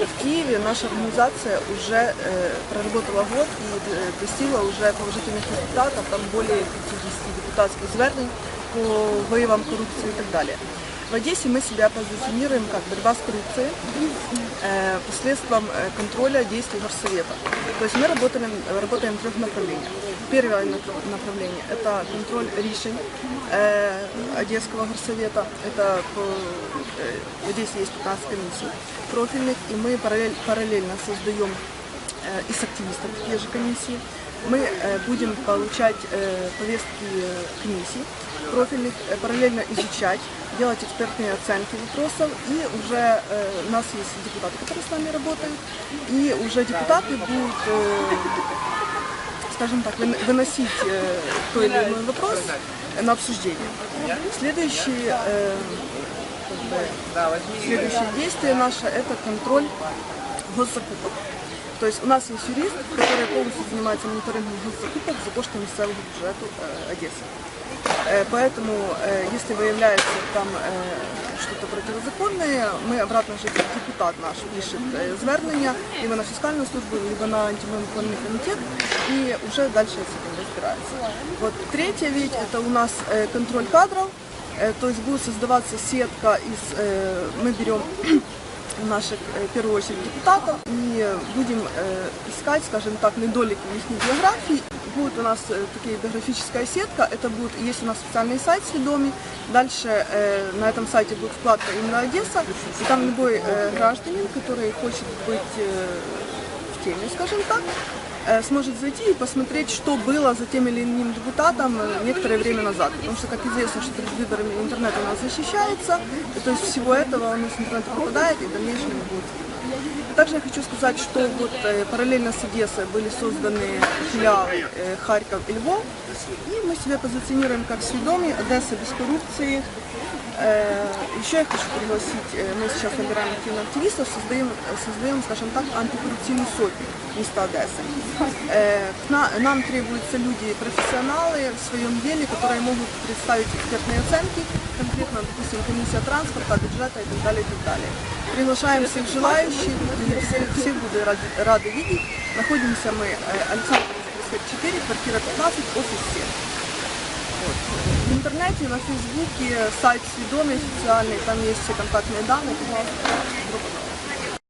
В Киеве наша организация уже э, проработала год и э, достигла уже положительных результатов, там более 50 депутатских звернень по вызовам коррупции и так далее. В Одессе мы себя позиционируем как борьба с коррупцией э, посредством э, контроля действий Горсовета. То есть мы работаем, работаем в трех направлениях. Первое направ- направление – это контроль решений э, Одесского горсовета. Это по, э, в Одессе есть 15 комиссий профильных, и мы параллель- параллельно создаем э, из активистов такие же комиссии. Мы э, будем получать э, повестки э, комиссий профильных, параллельно изучать, делать экспертные оценки вопросов. И уже у нас есть депутаты, которые с нами работают, и уже депутаты будут, скажем так, вын- выносить той или иной вопрос на обсуждение. Следующий э, как бы, Следующее действие наше – это контроль госзакупок. То есть у нас есть юрист, который полностью занимается мониторингом госзакупок за кошты місцевого бюджету э, Одессы. Э, Поэтому, э, если выявляется там что-то противозаконное, мы обратно же депутат наш пишет э, звернення либо на фискальную службу, либо на антимонопольный комитет, и уже дальше с этим разбирается. Вот третья ведь это у нас контроль кадров, То есть будет создаваться сетка из, мы берем наших, в первую очередь, депутатов будем искать, скажем так, недолики их биографии. Будет у нас такая биографическая сетка, это будет, есть у нас специальный сайт Сведоми, дальше э, на этом сайте будет вкладка именно Одесса, и там любой э, гражданин, который хочет быть э, в теме, скажем так, сможет зайти и посмотреть, что было за тем или иным депутатом э, некоторое время назад. Потому что, как известно, что перед выборами интернет у нас защищается, и то есть всего этого у нас интернет попадает и в дальнейшем не будет. Также я хочу сказать, что вот э, параллельно с Одессой были созданы филиалы э, Харьков и Львов, и мы себя позиционируем как сведомые, Одесса без коррупции, Э, Еще я хочу пригласить, э, мы сейчас набираем активных активистов, создаем, создаем, скажем так, антикоррупционную сотню места Одессы. Э, Нам требуются люди, профессионалы в своем деле, которые могут представить экспертные оценки, конкретно, допустим, комиссия транспорта, бюджета и так далее, и так далее. Приглашаем всех желающих, и всех, всех буду рады, рады видеть. Находимся мы э, Александр 4, квартира 15, офис 7. В интернете, на Фейсбуке, сайт Сведомый официальный, там есть все контактные данные,